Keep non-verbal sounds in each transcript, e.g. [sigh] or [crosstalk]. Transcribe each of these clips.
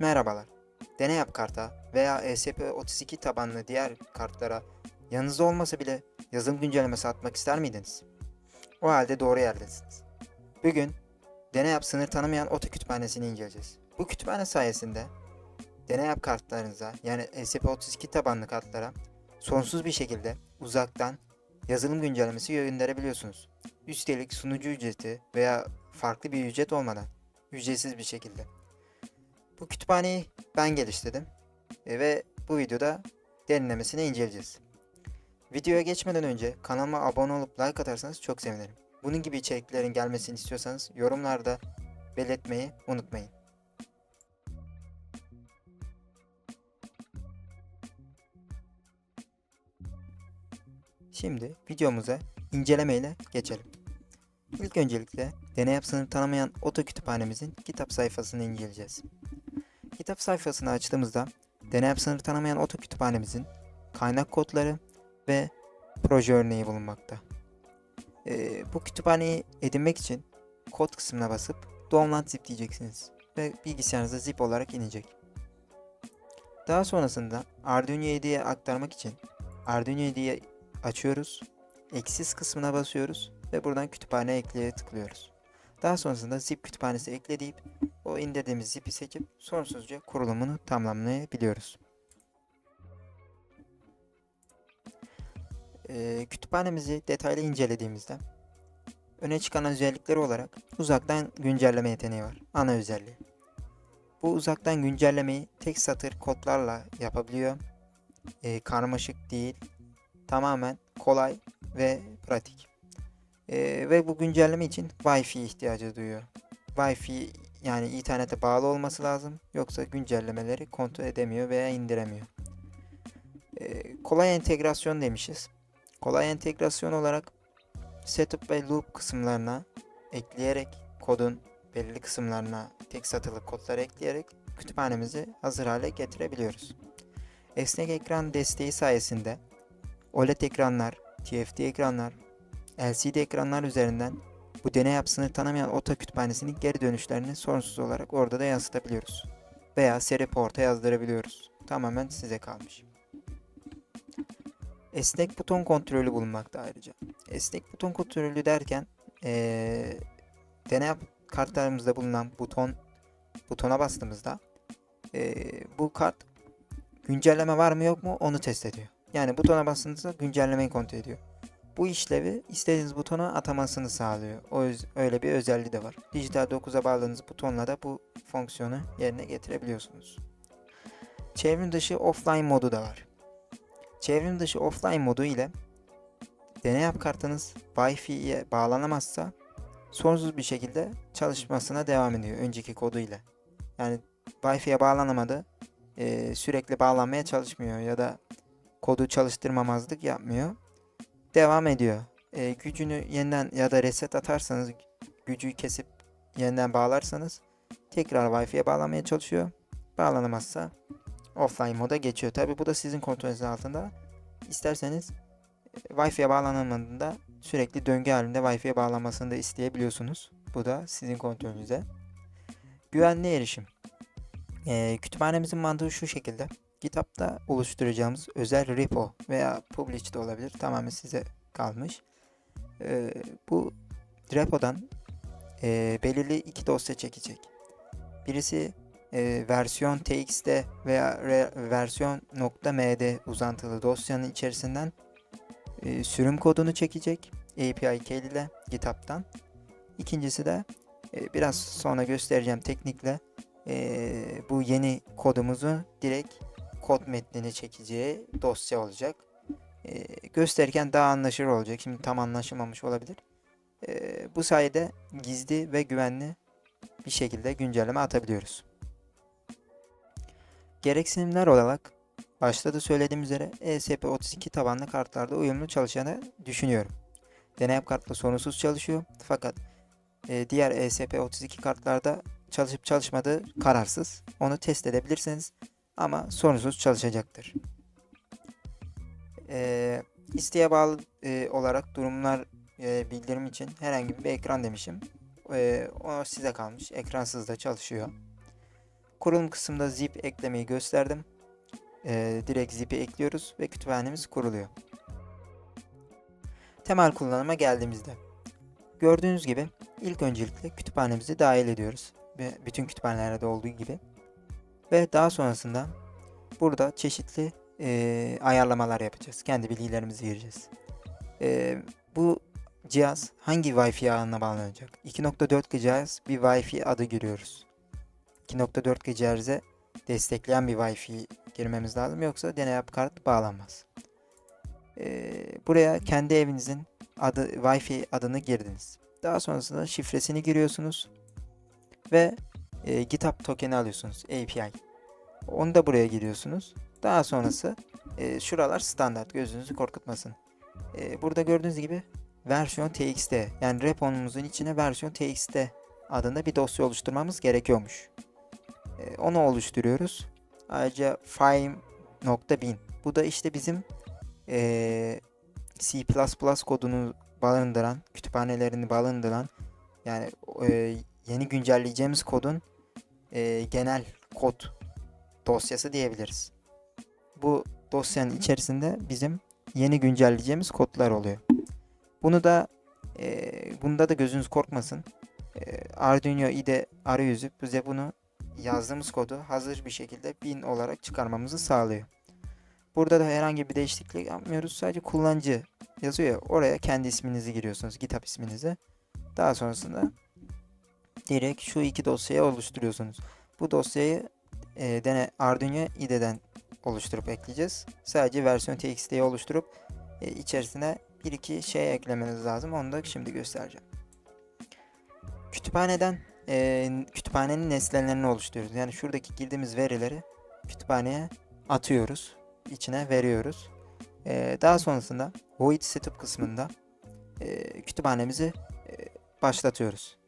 Merhabalar. Deney yap karta veya ESP32 tabanlı diğer kartlara yanınızda olmasa bile yazılım güncellemesi atmak ister miydiniz? O halde doğru yerdesiniz. Bugün deney yap sınır tanımayan oto kütüphanesini inceleyeceğiz. Bu kütüphane sayesinde deney yap kartlarınıza yani ESP32 tabanlı kartlara sonsuz bir şekilde uzaktan yazılım güncellemesi gönderebiliyorsunuz. Üstelik sunucu ücreti veya farklı bir ücret olmadan ücretsiz bir şekilde. Bu kütüphaneyi ben geliştirdim E, ve bu videoda derinlemesine inceleyeceğiz. Videoya geçmeden önce kanalıma abone olup like atarsanız çok sevinirim. Bunun gibi içeriklerin gelmesini istiyorsanız yorumlarda belirtmeyi unutmayın. Şimdi videomuza incelemeyle geçelim. İlk öncelikle deney yapısını tanımayan oto kütüphanemizin kitap sayfasını inceleyeceğiz. Kitap sayfasını açtığımızda deney yapısını tanımayan oto kütüphanemizin kaynak kodları ve proje örneği bulunmakta. Ee, bu kütüphaneyi edinmek için kod kısmına basıp download zip diyeceksiniz ve bilgisayarınıza zip olarak inecek. Daha sonrasında Arduino IDE'ye aktarmak için Arduino IDE'yi açıyoruz, eksiz kısmına basıyoruz ve buradan kütüphane ekleye tıklıyoruz. Daha sonrasında zip kütüphanesi ekle deyip o indirdiğimiz zipi seçip sonsuzca kurulumunu tamamlayabiliyoruz. Ee, kütüphanemizi detaylı incelediğimizde öne çıkan özellikleri olarak uzaktan güncelleme yeteneği var. Ana özelliği. Bu uzaktan güncellemeyi tek satır kodlarla yapabiliyor. Ee, karmaşık değil. Tamamen kolay ve pratik. Ee, ve bu güncelleme için Wi-Fi ihtiyacı duyuyor. Wi-Fi yani internete bağlı olması lazım. Yoksa güncellemeleri kontrol edemiyor veya indiremiyor. Ee, kolay entegrasyon demişiz. Kolay entegrasyon olarak setup ve loop kısımlarına ekleyerek kodun belirli kısımlarına tek satırlık kodlar ekleyerek kütüphanemizi hazır hale getirebiliyoruz. Esnek ekran desteği sayesinde OLED ekranlar, TFT ekranlar, LCD ekranlar üzerinden bu deney yapısını tanımayan oto kütüphanesinin geri dönüşlerini sorunsuz olarak orada da yansıtabiliyoruz. Veya seri porta yazdırabiliyoruz. Tamamen size kalmış. Esnek buton kontrolü bulunmakta ayrıca. Esnek buton kontrolü derken ee, deney kartlarımızda bulunan buton butona bastığımızda ee, bu kart güncelleme var mı yok mu onu test ediyor. Yani butona bastığınızda güncellemeyi kontrol ediyor. Bu işlevi istediğiniz butona atamasını sağlıyor. O öyle bir özelliği de var. Dijital 9'a bağladığınız butonla da bu fonksiyonu yerine getirebiliyorsunuz. Çevrim dışı offline modu da var. Çevrim dışı offline modu ile deney yap kartınız Wi-Fi'ye bağlanamazsa sonsuz bir şekilde çalışmasına devam ediyor önceki kodu ile. Yani Wi-Fi'ye bağlanamadı, eee, sürekli bağlanmaya çalışmıyor ya da kodu çalıştırmamazlık yapmıyor. Devam ediyor. Eee, gücünü yeniden ya da reset atarsanız gücü kesip yeniden bağlarsanız tekrar Wi-Fi'ye bağlanmaya çalışıyor. Bağlanamazsa offline moda geçiyor. Tabi bu da sizin kontrolünüz altında. İsterseniz e, Wi-Fi'ye bağlanamadığında sürekli döngü halinde Wi-Fi'ye bağlanmasını da isteyebiliyorsunuz. Bu da sizin kontrolünüzde. Güvenli erişim. Ee, kütüphanemizin mantığı şu şekilde. Kitapta oluşturacağımız özel repo veya publish de olabilir. Tamamen size kalmış. Ee, bu repodan e, belirli iki dosya çekecek. Birisi e, versiyon txt veya re- versiyon .md uzantılı dosyanın içerisinden e, sürüm kodunu çekecek API key ile GitHub'tan. İkincisi de e, biraz sonra göstereceğim teknikle e, bu yeni kodumuzu direkt kod metnini çekeceği dosya olacak. E, gösterirken daha anlaşılır olacak. Şimdi tam anlaşılmamış olabilir. E, bu sayede gizli ve güvenli bir şekilde güncelleme atabiliyoruz. Gereksinimler olarak başta da söylediğim üzere E ESP32 tabanlı kartlarda uyumlu çalışacağını düşünüyorum. Deney kartla sorunsuz çalışıyor fakat e, diğer ESP32 kartlarda çalışıp çalışmadığı kararsız. Onu test edebilirsiniz ama sorunsuz çalışacaktır. E, isteğe bağlı e, olarak durumlar e, bildirim için herhangi bir ekran demişim. E, o size kalmış. Ekransız da çalışıyor. Kurulum kısmında zip eklemeyi gösterdim. Ee, direkt zip'i ekliyoruz ve kütüphanemiz kuruluyor. Temel kullanıma geldiğimizde gördüğünüz gibi ilk öncelikle kütüphanemizi dahil ediyoruz. Bütün kütüphanelerde olduğu gibi. Ve daha sonrasında burada çeşitli e, ayarlamalar yapacağız. Kendi bilgilerimizi gireceğiz. E, bu cihaz hangi Wi-Fi ağına bağlanacak? 2.4 GHz bir Wi-Fi adı giriyoruz. 2.4 GHz'e destekleyen bir Wi-Fi girmemiz lazım yoksa deney kart bağlanmaz. E, buraya kendi evinizin adı Wi-Fi adını girdiniz. Daha sonrasında şifresini giriyorsunuz ve e, GitHub tokeni alıyorsunuz API. Onu da buraya giriyorsunuz. Daha sonrası e, şuralar standart gözünüzü korkutmasın. E, burada gördüğünüz gibi versiyon txt yani reponumuzun içine versiyon txt adında bir dosya oluşturmamız gerekiyormuş. E, onu oluşturuyoruz. Ayrıca file.bin bu da işte bizim e, C++ kodunu barındıran, kütüphanelerini barındıran yani e, yeni güncelleyeceğimiz kodun e, genel kod dosyası diyebiliriz. Bu dosyanın içerisinde bizim yeni güncelleyeceğimiz kodlar oluyor. Bunu da e, bunda da gözünüz korkmasın. E, Arduino IDE arayüzü bize bunu yazdığımız kodu hazır bir şekilde bin olarak çıkarmamızı sağlıyor. Burada da herhangi bir değişiklik yapmıyoruz. Sadece kullanıcı yazıyor ya, oraya kendi isminizi giriyorsunuz. GitHub isminizi. Daha sonrasında direkt şu iki dosyayı oluşturuyorsunuz. Bu dosyayı e, dene Arduino IDE'den oluşturup ekleyeceğiz. Sadece versiyon txt'yi oluşturup e, içerisine bir iki şey eklemeniz lazım. Onu da şimdi göstereceğim. Kütüphaneden e, kütüphanenin nesnelerini oluşturuyoruz. Yani şuradaki girdiğimiz verileri kütüphaneye atıyoruz. içine veriyoruz. E, daha sonrasında void setup kısmında e, kütüphanemizi e, başlatıyoruz.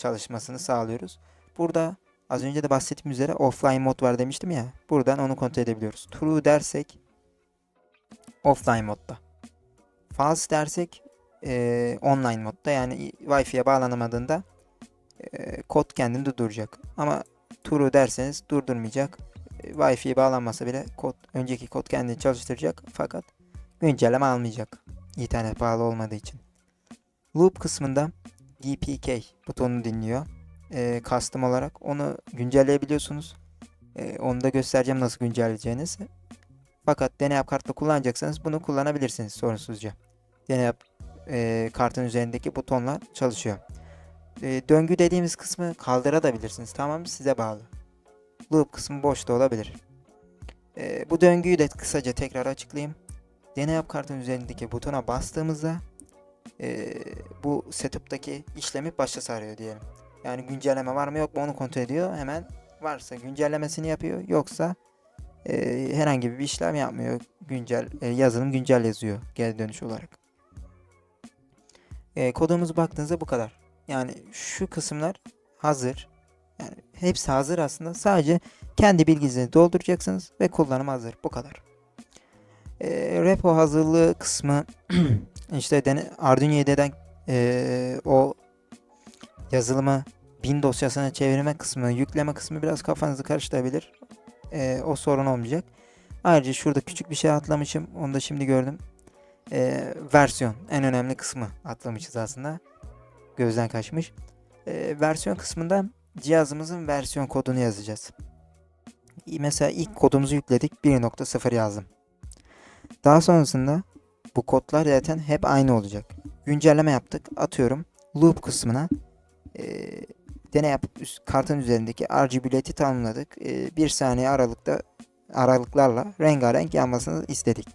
Çalışmasını sağlıyoruz. Burada az önce de bahsettiğim üzere offline mod var demiştim ya. Buradan onu kontrol edebiliyoruz. True dersek offline modda. False dersek e, online modda yani Wi-Fi'ye bağlanamadığında e, kod kendini duracak. Ama true derseniz durdurmayacak. E, Wi-Fi'ye bağlanmasa bile kod önceki kod kendini çalıştıracak fakat güncelleme almayacak. İnternet bağlı olmadığı için. Loop kısmında DPK butonunu dinliyor. E, custom olarak onu güncelleyebiliyorsunuz. E, onu da göstereceğim nasıl güncelleyeceğinizi. Fakat deney kartla kullanacaksanız bunu kullanabilirsiniz sorunsuzca. Deney e, kartın üzerindeki butonlar çalışıyor. E, döngü dediğimiz kısmı kaldırabilirsiniz. Tamam size bağlı. Loop kısmı boş da olabilir. E, bu döngüyü de kısaca tekrar açıklayayım. Deney kartın üzerindeki butona bastığımızda e, bu setup'taki işlemi başa sarıyor diyelim. Yani güncelleme var mı yok mu onu kontrol ediyor. Hemen varsa güncellemesini yapıyor. Yoksa e, herhangi bir işlem yapmıyor. Güncel e, yazılım güncel yazıyor geri dönüş olarak. E, kodumuzu baktığınızda bu kadar. Yani şu kısımlar hazır. Yani hepsi hazır aslında. Sadece kendi bilginizi dolduracaksınız ve kullanım hazır. Bu kadar. E, repo hazırlığı kısmı [clears throat] işte Arduino IDE'den e, o yazılımı bin dosyasına çevirme kısmı, yükleme kısmı biraz kafanızı karıştırabilir. E, o sorun olmayacak. Ayrıca şurada küçük bir şey atlamışım. Onu da şimdi gördüm. E, versiyon en önemli kısmı atlamışız aslında. Gözden kaçmış. E, versiyon kısmında cihazımızın versiyon kodunu yazacağız. Mesela ilk kodumuzu yükledik 1.0 yazdım. Daha sonrasında bu kodlar zaten hep aynı olacak. Güncelleme yaptık. Atıyorum loop kısmına e, deney yapıp üst, kartın üzerindeki RGB LED'i tanımladık. E, bir saniye aralıkta aralıklarla rengarenk yanmasını istedik.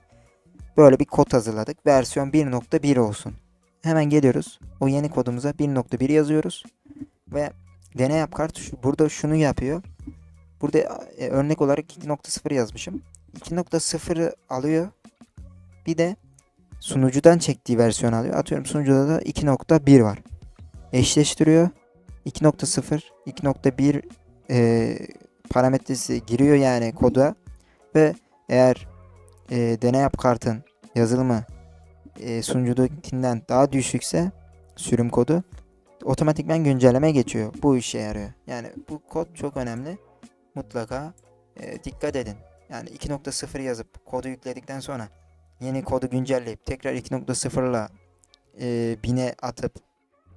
Böyle bir kod hazırladık. Versiyon 1.1 olsun. Hemen geliyoruz. O yeni kodumuza 1.1 yazıyoruz. Ve deney yap kart burada şunu yapıyor. Burada e, örnek olarak 2.0 yazmışım. 2.0'ı alıyor. Bir de sunucudan çektiği versiyon alıyor. Atıyorum sunucuda da 2.1 var. Eşleştiriyor. 2.0, 2.1 e, parametresi giriyor yani koda ve eğer e, deney yap kartın yazılımı e, sunucudakinden daha düşükse sürüm kodu otomatikman güncelleme geçiyor. Bu işe yarıyor. Yani bu kod çok önemli. mutlaka e, dikkat edin. Yani 2.0 yazıp kodu yükledikten sonra yeni kodu güncelleyip tekrar 2.0'la e, bine atıp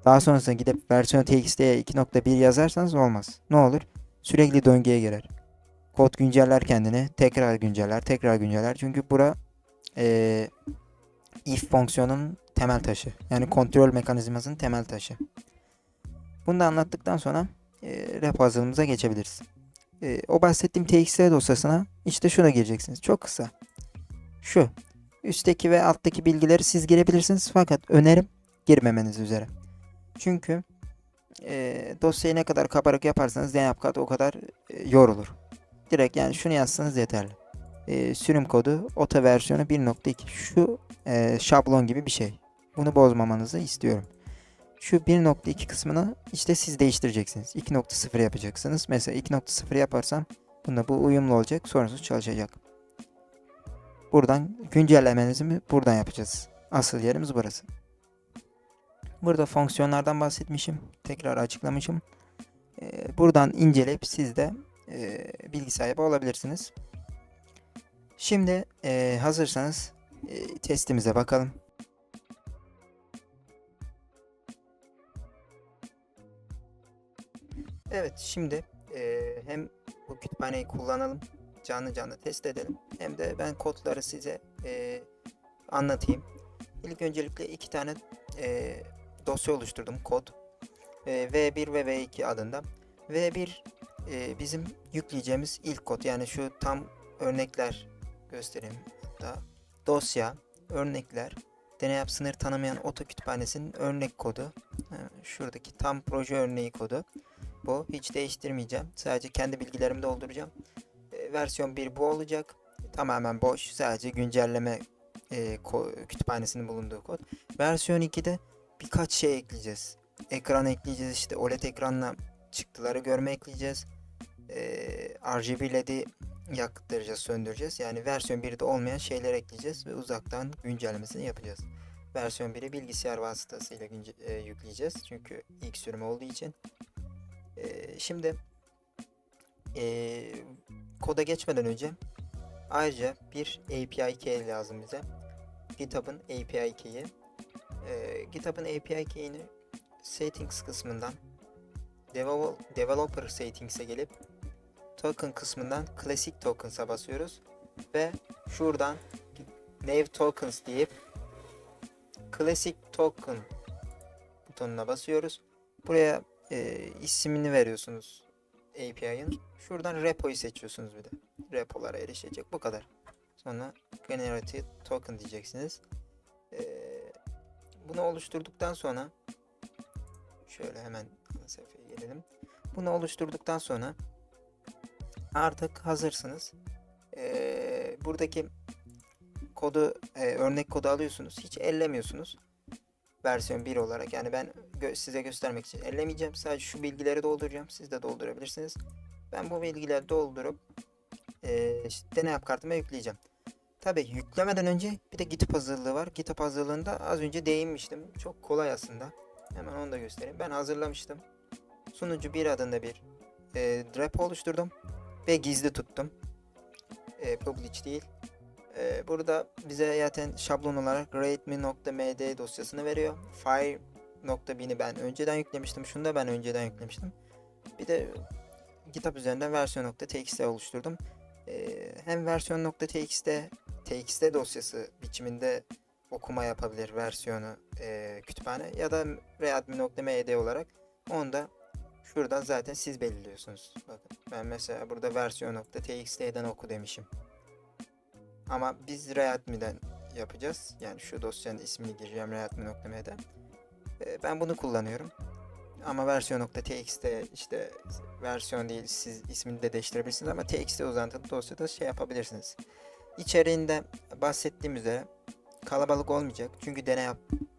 daha sonrasında gidip versiyon txt'ye 2.1 yazarsanız olmaz. Ne olur? Sürekli döngüye girer. Kod günceller kendini, tekrar günceller, tekrar günceller. Çünkü bura e, if fonksiyonunun temel taşı. Yani kontrol mekanizmasının temel taşı. Bunu da anlattıktan sonra e, repo hazırlığımıza geçebiliriz. E, o bahsettiğim txt dosyasına işte şuna gireceksiniz. Çok kısa. Şu. Üstteki ve alttaki bilgileri siz girebilirsiniz fakat önerim girmemeniz üzere. Çünkü e, dosyayı ne kadar kabarık yaparsanız DNAPCAD o kadar e, yorulur. Direkt yani şunu yazsanız yeterli. E, sürüm kodu OTA versiyonu 1.2 şu e, şablon gibi bir şey. Bunu bozmamanızı istiyorum. Şu 1.2 kısmını işte siz değiştireceksiniz. 2.0 yapacaksınız. Mesela 2.0 yaparsam bunda bu uyumlu olacak. Sonrası çalışacak. Buradan güncellemenizi buradan yapacağız. Asıl yerimiz burası. Burada fonksiyonlardan bahsetmişim. Tekrar açıklamışım. Ee, buradan inceleyip siz de e, bilgi olabilirsiniz. Şimdi e, hazırsanız e, testimize bakalım. Evet şimdi e, hem bu kütüphaneyi kullanalım canlı canlı test edelim hem de ben kodları size e, anlatayım. İlk öncelikle iki tane e, dosya oluşturdum kod. E, V1 ve V2 adında. V1 e, bizim yükleyeceğimiz ilk kod. Yani şu tam örnekler göstereyim. Hatta dosya örnekler deney sınır tanımayan oto kütüphanesinin örnek kodu. Ha, şuradaki tam proje örneği kodu. Bu hiç değiştirmeyeceğim. Sadece kendi bilgilerimi dolduracağım. E, versiyon 1 bu olacak tamamen boş sadece güncelleme e, kütüphanesinin bulunduğu kod versiyon 2'de birkaç şey ekleyeceğiz ekran ekleyeceğiz işte OLED ekranla çıktıları görme ekleyeceğiz e, RGB LED'i yaktıracağız, söndüreceğiz. Yani versiyon 1'de olmayan şeyler ekleyeceğiz ve uzaktan güncellemesini yapacağız. Versiyon 1'i bilgisayar vasıtasıyla günce- e, yükleyeceğiz. Çünkü ilk sürüm olduğu için. E, şimdi e, koda geçmeden önce ayrıca bir API key lazım bize. GitHub'ın API key'i. E, GitHub'ın API key'ini settings kısmından devel- developer settings'e gelip token kısmından classic tokens'a basıyoruz ve şuradan Nave tokens deyip classic token butonuna basıyoruz. Buraya e, ismini veriyorsunuz API'ın. Şuradan repo'yu seçiyorsunuz bir de. Repolara erişecek. Bu kadar. Sonra generate token diyeceksiniz. E, bunu oluşturduktan sonra şöyle hemen sayfaya gelelim. Bunu oluşturduktan sonra artık hazırsınız. Ee, buradaki kodu e, örnek kodu alıyorsunuz. Hiç ellemiyorsunuz. Versiyon 1 olarak. Yani ben gö- size göstermek için ellemeyeceğim. Sadece şu bilgileri dolduracağım. Siz de doldurabilirsiniz. Ben bu bilgileri doldurup e, işte deney yap kartıma yükleyeceğim. Tabi yüklemeden önce bir de GitHub hazırlığı var. GitHub hazırlığında az önce değinmiştim. Çok kolay aslında. Hemen onu da göstereyim. Ben hazırlamıştım. Sunucu 1 adında bir e, repo oluşturdum ve gizli tuttum. E, publish değil. E, burada bize zaten şablon olarak readme.md dosyasını veriyor. File.bin'i ben önceden yüklemiştim. Şunu da ben önceden yüklemiştim. Bir de GitHub üzerinden versiyon.txt oluşturdum. E, hem versiyon.txt txt dosyası biçiminde okuma yapabilir versiyonu e, kütüphane ya da readme.md olarak onu da Şuradan zaten siz belirliyorsunuz. Bakın ben mesela burada versiyon.txt'den oku demişim. Ama biz readme'den yapacağız. Yani şu dosyanın ismini gireceğim readme.m'de. Ee, ben bunu kullanıyorum. Ama versiyon.txt işte versiyon değil siz ismini de değiştirebilirsiniz ama txt uzantılı dosyada şey yapabilirsiniz. İçeriğinde bahsettiğim üzere kalabalık olmayacak. Çünkü deney yap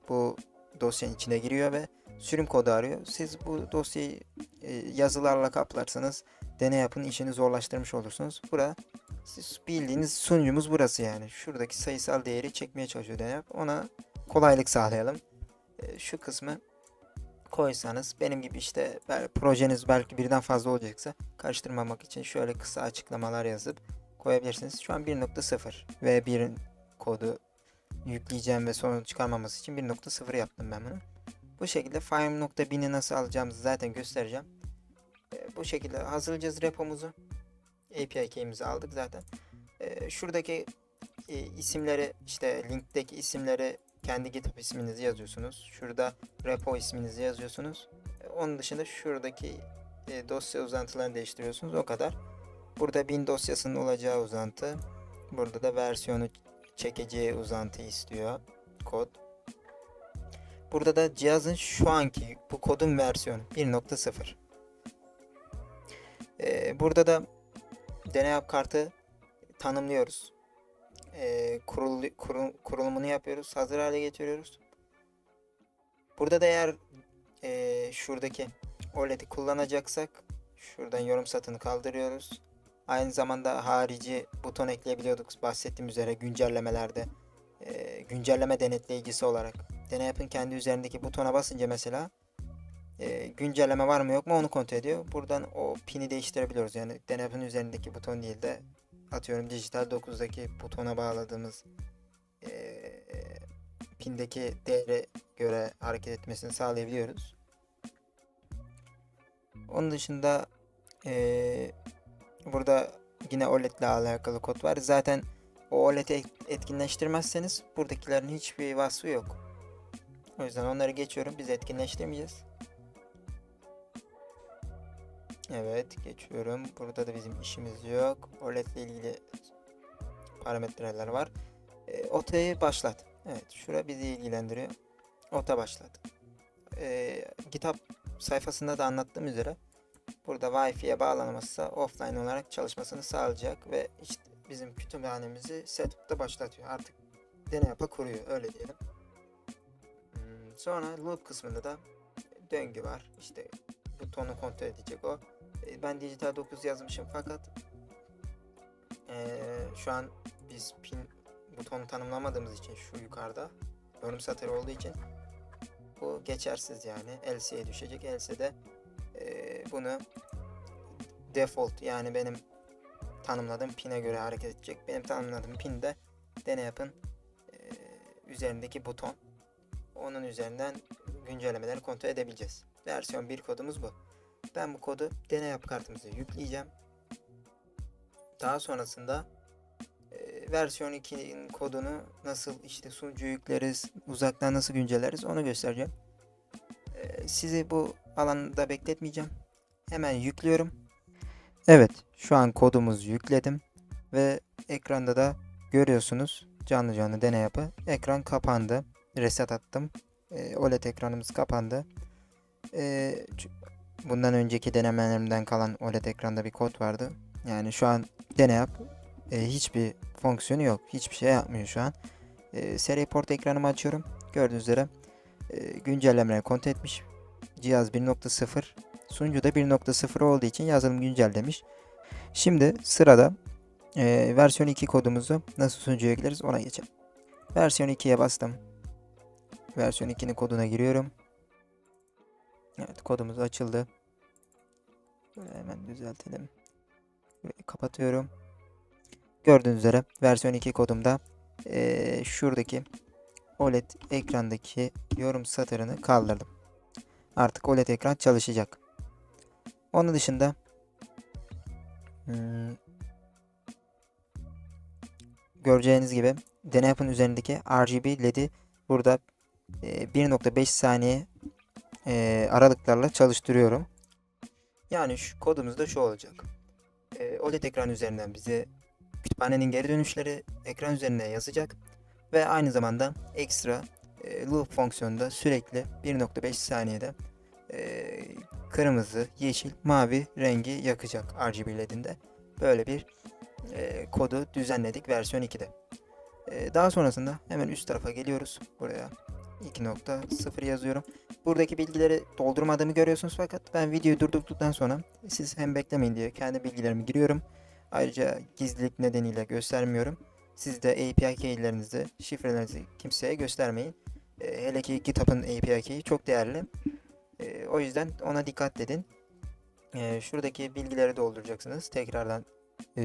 bu dosyanın içine giriyor ve sürüm kodu arıyor. Siz bu dosyayı e, yazılarla kaplarsanız deney yapın işini zorlaştırmış olursunuz. Bura siz bildiğiniz sunucumuz burası yani. Şuradaki sayısal değeri çekmeye çalışıyor deney yap. Ona kolaylık sağlayalım. E, şu kısmı koysanız benim gibi işte projeniz belki birden fazla olacaksa karıştırmamak için şöyle kısa açıklamalar yazıp koyabilirsiniz. Şu an 1.0 ve 1 kodu yükleyeceğim ve sorun çıkarmaması için 1.0 yaptım ben bunu. Bu şekilde file.bin'i nasıl alacağımızı zaten göstereceğim. E, bu şekilde hazırlayacağız repomuzu. API key'imizi aldık zaten. E, şuradaki e, isimleri işte linkteki isimleri kendi GitHub isminizi yazıyorsunuz. Şurada repo isminizi yazıyorsunuz. E, Onun dışında şuradaki e, dosya uzantılarını değiştiriyorsunuz. O kadar. Burada bin dosyasının olacağı uzantı. Burada da versiyonu çekeceği uzantı istiyor kod. Burada da cihazın şu anki bu kodun versiyonu 1.0. Ee, burada da deney kartı tanımlıyoruz. Ee, kurul, kurul- kurulumunu yapıyoruz. Hazır hale getiriyoruz. Burada da eğer ee, şuradaki OLED'i kullanacaksak şuradan yorum satını kaldırıyoruz. Aynı zamanda harici buton ekleyebiliyorduk bahsettiğim üzere güncellemelerde. ee, güncelleme denetleyicisi olarak. Deneyap'ın kendi üzerindeki butona basınca mesela e, güncelleme var mı yok mu onu kontrol ediyor. Buradan o pini değiştirebiliyoruz. Yani Deneyap'ın üzerindeki buton değil de atıyorum dijital 9'daki butona bağladığımız e, pindeki değere göre hareket etmesini sağlayabiliyoruz. Onun dışında e, burada yine OLED ile alakalı kod var. Zaten o OLED'i et- etkinleştirmezseniz buradakilerin hiçbir vasfı yok. O yüzden onları geçiyorum. Biz etkinleştirmeyeceğiz. Evet geçiyorum. Burada da bizim işimiz yok. OLED ile ilgili parametreler var. E, OTa'yı başlat. Evet şura bizi ilgilendiriyor. OTA başlat. E, GitHub sayfasında da anlattığım üzere burada Wi-Fi'ye bağlanmazsa offline olarak çalışmasını sağlayacak ve işte bizim kütüphanemizi setup'ta başlatıyor. Artık deney yapa kuruyor öyle diyelim. Hmm, Sonra loop kısmında da döngü var. İşte butonu kontrol edecek o. E, Ben dijital 9 yazmışım fakat eee, şu an biz pin butonu tanımlamadığımız için şu yukarıda yorum satırı olduğu için bu geçersiz yani. LC'ye düşecek. LC'de eee, bunu default yani benim tanımladığım pine göre hareket edecek. Benim tanımladığım pin de deney yapın eee, üzerindeki buton. Onun üzerinden güncellemeleri kontrol edebileceğiz. Versiyon 1 kodumuz bu. Ben bu kodu deney yap kartımıza yükleyeceğim. Daha sonrasında e, versiyon 2'nin kodunu nasıl işte sunucu yükleriz, uzaktan nasıl güncelleriz onu göstereceğim. E, sizi bu alanda bekletmeyeceğim. Hemen yüklüyorum. Evet, şu an kodumuzu yükledim ve ekranda da görüyorsunuz canlı canlı deney yapı. Ekran kapandı. Reset attım. E, OLED ekranımız kapandı. E, ç- bundan önceki denemelerimden kalan OLED ekranda bir kod vardı. Yani şu an deney yap. E, hiçbir fonksiyonu yok. Hiçbir şey yapmıyor şu an. E, seri port ekranımı açıyorum. Gördüğünüz üzere e, güncellemeleri kontrol etmiş. Cihaz 1.0. Sunucu da 1.0 olduğu için yazılım güncellemiş. Şimdi sırada e, versiyon 2 kodumuzu nasıl sunucuya ekleriz ona geçelim. Versiyon 2'ye bastım. Versiyon 2'nin koduna giriyorum. Evet kodumuz açıldı. Şöyle hemen düzeltelim. Burayı kapatıyorum. Gördüğünüz üzere versiyon 2 kodumda eee, şuradaki OLED ekrandaki yorum satırını kaldırdım. Artık OLED ekran çalışacak. Onun dışında hmm, göreceğiniz gibi deney üzerindeki RGB LED'i burada eee, 1.5 saniye eee, aralıklarla çalıştırıyorum. Yani şu kodumuz da şu olacak. Eee, OLED ekran üzerinden bize kütüphanenin geri dönüşleri ekran üzerine yazacak ve aynı zamanda ekstra eee, loop fonksiyonunda sürekli 1.5 saniyede eee, kırmızı, yeşil, mavi rengi yakacak RGB LED'inde. Böyle bir eee, kodu düzenledik versiyon 2'de. Eee, daha sonrasında hemen üst tarafa geliyoruz. Buraya 2.0 yazıyorum. Buradaki bilgileri doldurmadığımı görüyorsunuz fakat ben videoyu durdurduktan sonra siz hem beklemeyin diye kendi bilgilerimi giriyorum. Ayrıca gizlilik nedeniyle göstermiyorum. Siz de API keylerinizi, şifrelerinizi kimseye göstermeyin. Ee, hele ki GitHub'ın API key'i çok değerli. E, o yüzden ona dikkat edin. E, şuradaki bilgileri dolduracaksınız. Tekrardan e,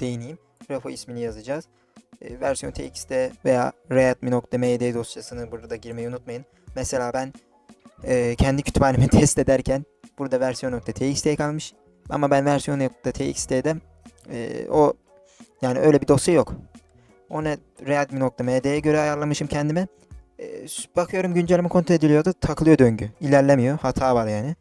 değineyim. Grafo ismini yazacağız. E, versiyon txt veya readme.md dosyasını burada girmeyi unutmayın. Mesela ben e, kendi kütüphanemi [laughs] test ederken burada versiyon.txt kalmış. Ama ben versiyon.txt'de e, o yani öyle bir dosya yok. Onu readme.md'ye göre ayarlamışım kendime. E, bakıyorum güncelleme kontrol ediliyordu. Takılıyor döngü. İlerlemiyor. Hata var yani.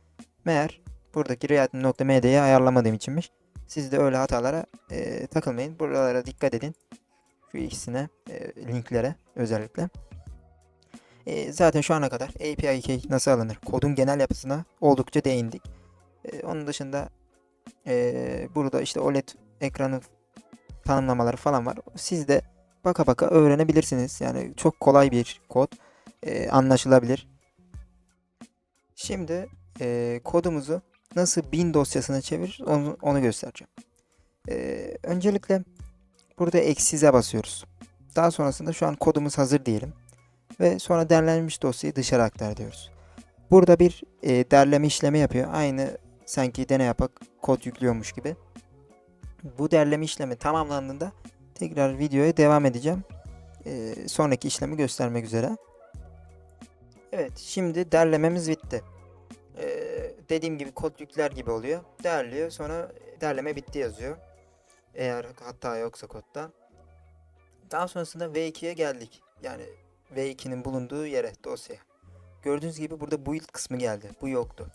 Meğer buradaki readme.md'ye ayarlamadığım içinmiş. Siz de öyle hatalara e, takılmayın. Buralara dikkat edin. Şu ikisine e, linklere özellikle. E, zaten şu ana kadar API key nasıl alınır? Kodun genel yapısına oldukça değindik. E, onun dışında e, burada işte OLED ekranı tanımlamaları falan var. Siz de baka baka öğrenebilirsiniz. Yani çok kolay bir kod. E, anlaşılabilir. Şimdi e, kodumuzu nasıl bin dosyasına çevirir onu, onu göstereceğim. E, öncelikle burada eksize basıyoruz. Daha sonrasında şu an kodumuz hazır diyelim. Ve sonra derlenmiş dosyayı dışarı aktar diyoruz. Burada bir e, derleme işlemi yapıyor. Aynı sanki deney yapak kod yüklüyormuş gibi. Bu derleme işlemi tamamlandığında tekrar videoya devam edeceğim. E, sonraki işlemi göstermek üzere. Evet şimdi derlememiz bitti. E, dediğim gibi kod yükler gibi oluyor. Derliyor sonra derleme bitti yazıyor. Eğer hata yoksa kodda. Daha sonrasında V2'ye geldik. Yani V2'nin bulunduğu yere dosyaya. Gördüğünüz gibi burada build kısmı geldi. Bu yoktu.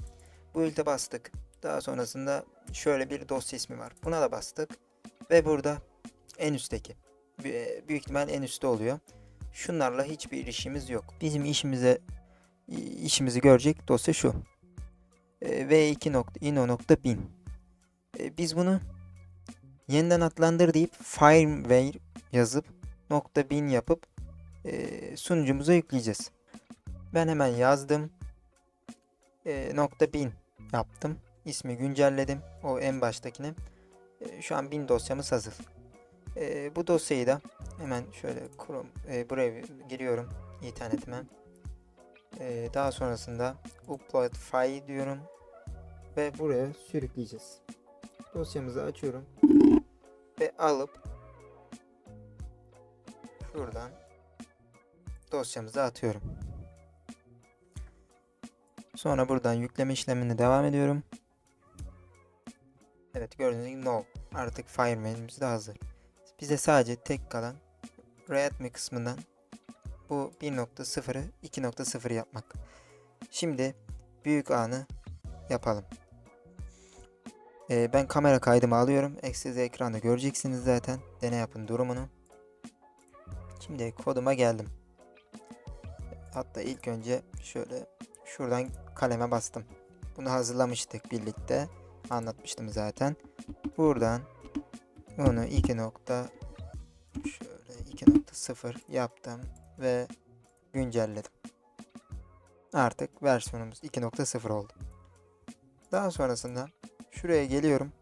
Build'e bastık. Daha sonrasında şöyle bir dosya ismi var. Buna da bastık. Ve burada en üstteki. Büyük ihtimal en üstte oluyor. Şunlarla hiçbir işimiz yok. Bizim işimize işimizi görecek dosya şu. v2.ino.bin Biz bunu yeniden adlandır deyip firmware yazıp .bin yapıp e, sunucumuza yükleyeceğiz. Ben hemen yazdım. E, nokta bin yaptım. İsmi güncelledim. O en baştakini. E, şu an bin dosyamız hazır. E, bu dosyayı da hemen şöyle Chrome, buraya giriyorum internetime. E, daha sonrasında upload file diyorum ve buraya sürükleyeceğiz. Dosyamızı açıyorum ve alıp şuradan dosyamıza atıyorum. Sonra buradan yükleme işlemine devam ediyorum. Evet gördüğünüz gibi no. Artık Firemail'imiz de hazır. Bize sadece tek kalan Readme kısmından bu 1.0'ı 2.0 yapmak. Şimdi büyük anı yapalım. Ee, ben kamera kaydımı alıyorum. Eksiz ekranda göreceksiniz zaten. Deney yapın durumunu. Şimdi koduma geldim. Hatta ilk önce şöyle şuradan kaleme bastım. Bunu hazırlamıştık birlikte. Anlatmıştım zaten. Buradan bunu 2 nokta şöyle 2.0 yaptım ve güncelledim. Artık versiyonumuz 2.0 oldu. Daha sonrasında şuraya geliyorum.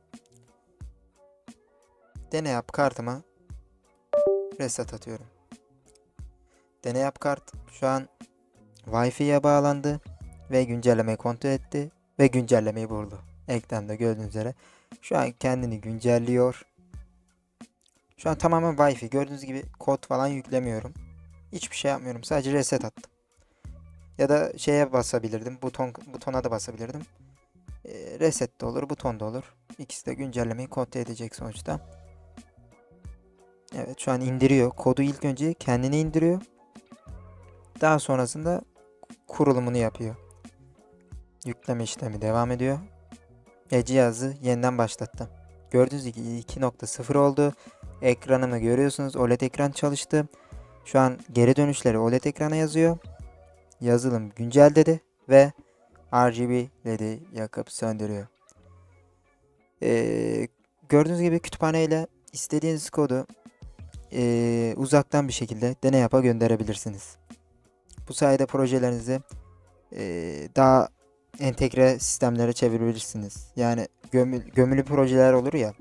Deney yap kartıma reset atıyorum. Deney yap kart şu an Wi-Fi'ye bağlandı ve güncellemeyi kontrol etti ve güncellemeyi buldu. Ekranda gördüğünüz üzere şu an kendini güncelliyor. Şu an tamamen Wi-Fi. Gördüğünüz gibi kod falan yüklemiyorum. Hiçbir şey yapmıyorum. Sadece reset attım. Ya da şeye basabilirdim. Buton butona da basabilirdim. E, reset de olur, buton da olur. İkisi de güncellemeyi kontrol edecek sonuçta. Evet şu an indiriyor. Kodu ilk önce kendini indiriyor. Daha sonrasında kurulumunu yapıyor. Yükleme işlemi devam ediyor. Ve cihazı yeniden başlattım. Gördüğünüz gibi 2.0 oldu. Ekranımı görüyorsunuz. OLED ekran çalıştı. Şu an geri dönüşleri OLED ekrana yazıyor. Yazılım güncel dedi ve RGB LED'i yakıp söndürüyor. Ee, gördüğünüz gibi kütüphane ile istediğiniz kodu e, uzaktan bir şekilde deney yapa gönderebilirsiniz. Bu sayede projelerinizi e, daha entegre sistemlere çevirebilirsiniz. Yani gömül, gömülü projeler olur ya.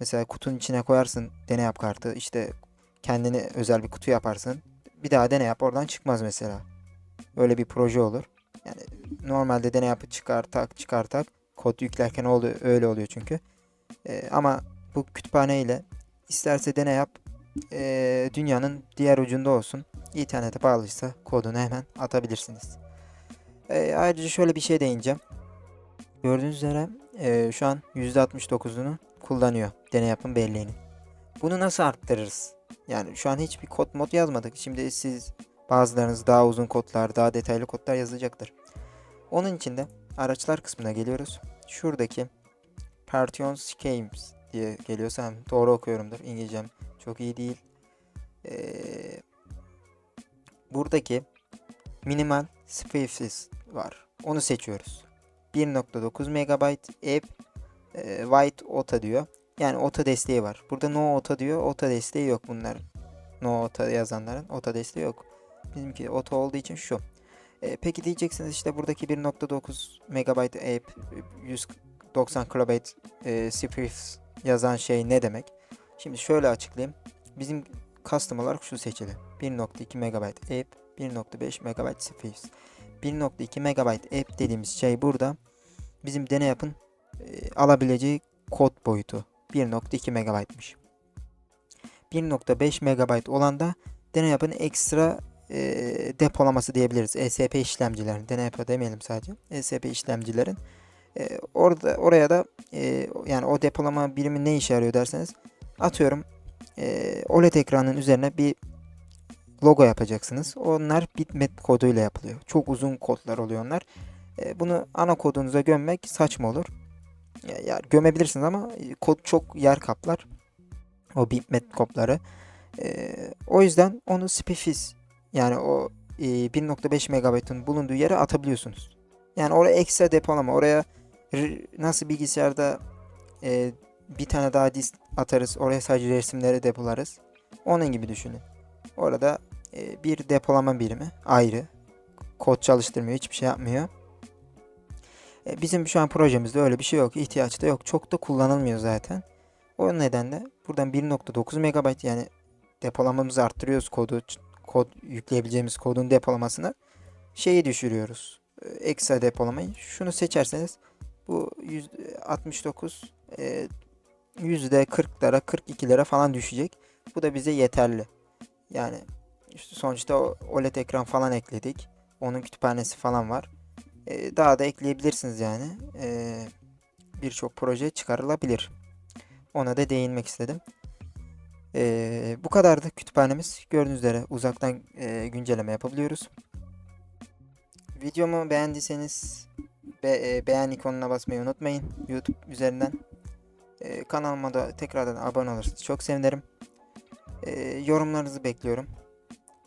Mesela kutunun içine koyarsın deney yap kartı. İşte kendini özel bir kutu yaparsın. Bir daha deney yap oradan çıkmaz mesela. Öyle bir proje olur. Yani normalde deney yapı çıkar tak çıkar tak kod yüklerken oluyor, öyle oluyor çünkü. Ee, ama bu kütüphane ile isterse deney yap ee, dünyanın diğer ucunda olsun. İnternete bağlıysa kodunu hemen atabilirsiniz. Ee, ayrıca şöyle bir şey değineceğim. Gördüğünüz üzere ee, şu an %69'unu kullanıyor deney yapım belleğinin. Bunu nasıl arttırırız? Yani şu an hiçbir kod mod yazmadık. Şimdi siz bazılarınız daha uzun kodlar, daha detaylı kodlar yazacaktır. Onun için de araçlar kısmına geliyoruz. Şuradaki Partion Schemes diye geliyorsa hem doğru okuyorumdur. İngilizcem çok iyi değil. Ee, buradaki minimal spaces var. Onu seçiyoruz. 1.9 MB app e, White OTA diyor. Yani OTA desteği var. Burada no OTA diyor. OTA desteği yok bunlar. No OTA yazanların OTA desteği yok. Bizimki OTA olduğu için şu. E, peki diyeceksiniz işte buradaki 1.9 MB app 190 KB e, space yazan şey ne demek? Şimdi şöyle açıklayayım. Bizim custom olarak şu seçili. 1.2 MB app, 1.5 MB space. 1.2 MB app dediğimiz şey burada bizim deney yapın e, alabileceği kod boyutu 1.2 MB'mış. 1.5 MB olan da deney yapın ekstra e, depolaması diyebiliriz. ESP işlemcilerin, deney yapı demeyelim sadece. ESP işlemcilerin e, orada oraya da e, yani o depolama birimi ne işe yarıyor derseniz atıyorum e, OLED ekranın üzerine bir logo yapacaksınız. Onlar bitmap koduyla yapılıyor. Çok uzun kodlar oluyor onlar. E, bunu ana kodunuza gömmek saçma olur. Ya, ya gömebilirsiniz ama kod çok yer kaplar. O bitmap kodları. E, o yüzden onu specific yani o e, 1.5 MB'ın bulunduğu yere atabiliyorsunuz. Yani oraya ekstra depolama. Oraya nasıl bilgisayarda e, bir tane daha disk atarız. Oraya sadece resimleri depolarız. Onun gibi düşünün. Orada bir depolama birimi ayrı. Kod çalıştırmıyor. Hiçbir şey yapmıyor. E, bizim şu an projemizde öyle bir şey yok. ihtiyaç da yok. Çok da kullanılmıyor zaten. O nedenle buradan 1.9 MB yani depolamamızı arttırıyoruz kodu. Kod yükleyebileceğimiz kodun depolamasını şeyi düşürüyoruz. E, Ekstra depolamayı. Şunu seçerseniz bu 69 e, %40'lara 42'lere falan düşecek. Bu da bize yeterli. Yani işte sonuçta OLED ekran falan ekledik. Onun kütüphanesi falan var. Ee, daha da ekleyebilirsiniz yani. Ee, Birçok proje çıkarılabilir. Ona da değinmek istedim. Ee, bu kadardı kütüphanemiz. Gördüğünüz üzere uzaktan e, güncelleme yapabiliyoruz. Videomu beğendiyseniz be, e, beğen ikonuna basmayı unutmayın. YouTube üzerinden. Ee, kanalıma da tekrardan abone olursanız çok sevinirim. Ee, yorumlarınızı bekliyorum.